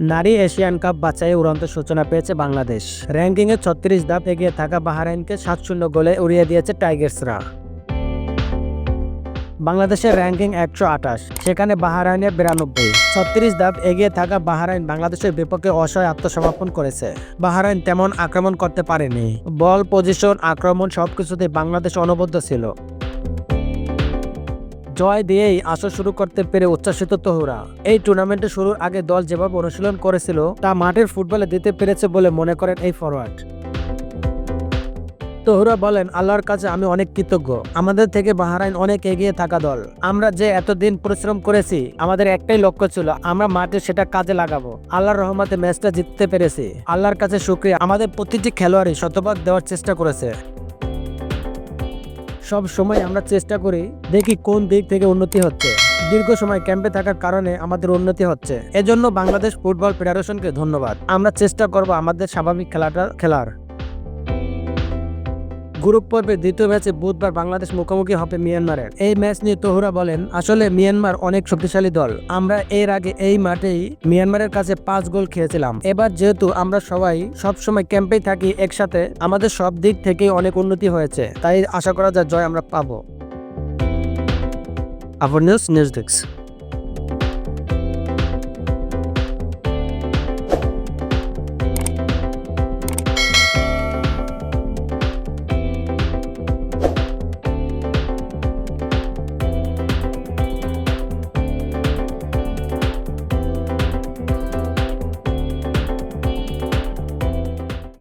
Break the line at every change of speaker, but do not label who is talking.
নারী Asian cup বাছাই উড়ন্ত সূচনা পেয়েছে বাংলাদেশ। র্যাঙ্কিংয়ে ছত্রিশ ধাপ এগিয়ে থাকা বাহারাইনকে সাত শূন্য গোলে উড়িয়ে দিয়েছে টাইগার্সরা। বাংলাদেশের র্যাঙ্কিং একশো আঠাশ, সেখানে বাহারাইনের বিরানব্বই। ছত্রিশ ধাপ এগিয়ে থাকা বাহারাইন বাংলাদেশের বিপক্ষে অসহায় আত্মসমর্পণ করেছে। বাহারাইন তেমন আক্রমণ করতে পারেনি। বল, পজিশন, আক্রমণ সবকিছুতে বাংলাদেশ অনবদ্য ছিল। জয় দিয়েই আসর শুরু করতে পেরে উচ্ছ্বাসিত তহুরা। এই টুর্নামেন্টে শুরুর আগে দল যেভাবে অনুশীলন করেছিল, তা মাঠের ফুটবলে দিতে পেরেছে বলে মনে করেন এই ফরওয়ার্ড তহুরা বলেন, আল্লাহর কাছে আমি অনেক কৃতজ্ঞ। আমাদের থেকে বাহারাইন অনেক এগিয়ে থাকা দল। আমরা যে এতদিন পরিশ্রম করেছি, আমাদের একটাই লক্ষ্য ছিল, আমরা মাঠে সেটা কাজে লাগাবো। আল্লাহর রহমতে ম্যাচটা জিততে পেরেছি। আল্লাহর কাছে শুক্রিয়া। আমাদের প্রতিটি খেলোয়াড়ই শতভাগ দেওয়ার চেষ্টা করেছে। সব সময় আমরা চেষ্টা করি দেখি কোন দিক থেকে উন্নতি হচ্ছে। দীর্ঘ সময় ক্যাম্পে থাকার কারণে আমাদের উন্নতি হচ্ছে। এজন্য বাংলাদেশ ফুটবল ফেডারেশনকে ধন্যবাদ। আমরা চেষ্টা করব আমাদের স্বাভাবিক খেলাটা খেলার। গ্রুপ পর্বের দ্বিতীয় ম্যাচে বুধবার বাংলাদেশ মুখোমুখি হবে মিয়ানমারের। এই ম্যাচ নিয়ে তহুরা বলেন, আসলে মিয়ানমার অনেক শক্তিশালী দল। আমরা এর আগে এই মাঠেই মিয়ানমারের কাছে পাঁচ গোল খেয়েছিলাম। এবার যেহেতু আমরা সবাই সব সময় ক্যাম্পেই থাকি একসাথে, আমাদের সব দিক থেকেই অনেক উন্নতি হয়েছে। তাই আশা করা যায় জয় আমরা পাবো। আবার নিউজ নিউজ ডেস্ক।